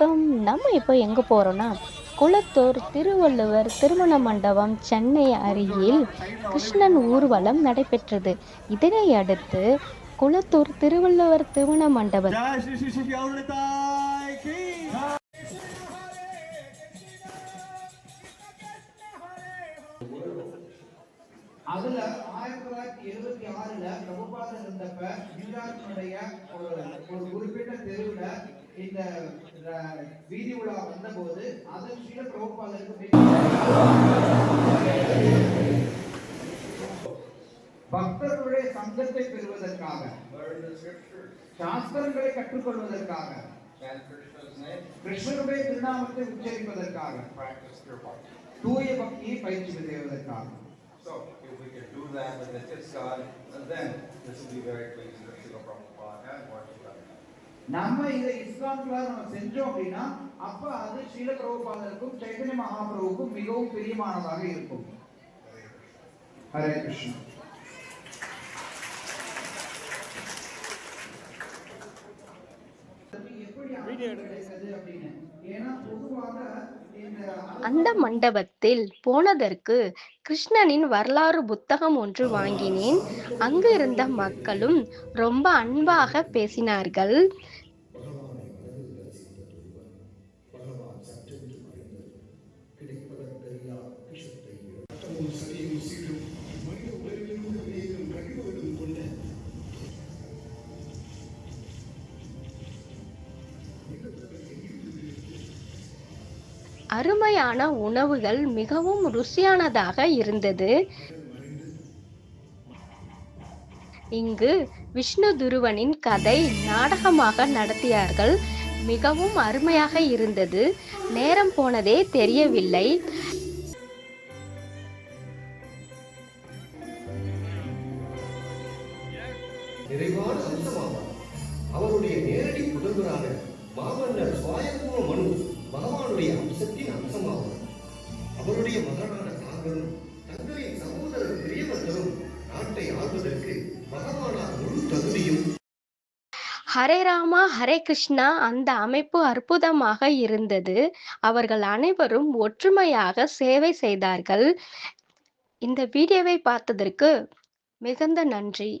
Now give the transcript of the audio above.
வணக்கம். நம்ம இப்போ எங்கே போகிறோன்னா குளத்தூர் திருவள்ளுவர் திருமண மண்டபம் சென்னை அருகில் கிருஷ்ணன் ஊர்வலம் நடைபெற்றது. இதனை அடுத்து குளத்தூர் திருவள்ளுவர் திருமண மண்டபம். அதுல ஆயிரத்தி தொள்ளாயிரத்தி எழுபத்தி ஆறுல பிரபுபாதர் இருந்தப்ப நியூயார்க்கினுடைய ஒரு ஒரு குறிப்பிட்ட தெருவுல இந்த வீதி உலா வந்தபோது அதன் ஸ்ரீல பிரபுபாதருக்கு பக்தர்களுடைய சங்கத்தை பெறுவதற்காக சாஸ்திரங்களை கற்றுக்கொள்வதற்காக கிருஷ்ணனுடைய திருநாமத்தை உச்சரிப்பதற்காக தூய பக்தியை பயிற்சி செய்வதற்காக So if we can do that with the Tifsad, then this will be very pleasing to Srila Prabhupada and Lord Srila. நம்ம இதை இஸ்லாம்ல நம்ம செஞ்சோம் அப்படின்னா அப்ப அது ஸ்ரீல பிரபுபாதருக்கும் சைத்தன்ய மகாபிரபுக்கும் மிகவும் பிரியமானதாக இருக்கும். ஹரே கிருஷ்ணா. அந்த மண்டபத்தில் போனதற்கு கிருஷ்ணனின் வரலாறு புத்தகம் ஒன்று வாங்கினேன். அங்கு இருந்த மக்களும் ரொம்ப அன்பாக பேசினார்கள். அருமையான உணவுகள் மிகவும் ருசியானதாக இருந்தது. இங்கு விஷ்ணு துருவனின் கதை நாடகமாக நடத்தியார்கள். மிகவும் அருமையாக இருந்தது. நேரம் போனதே தெரியவில்லை. அவருடைய நேரடி புதல்வரான மாமன்னர் சுவாமி பகவானுடைய அம்சத்தின் அம்சமாகும். அவருடைய மகனான தாங்களும் தங்களின் சகோதரர் பெரியவர்களும் நாட்டை ஆள்வதற்கு பகவானார் முழு தகுதியும் ஹரே ராமா ஹரே கிருஷ்ணா அந்த அமைப்பு அற்புதமாக இருந்தது. அவர்கள் அனைவரும் ஒற்றுமையாக சேவை செய்தார்கள். இந்த வீடியோவை பார்த்ததற்கு மிகுந்த நன்றி.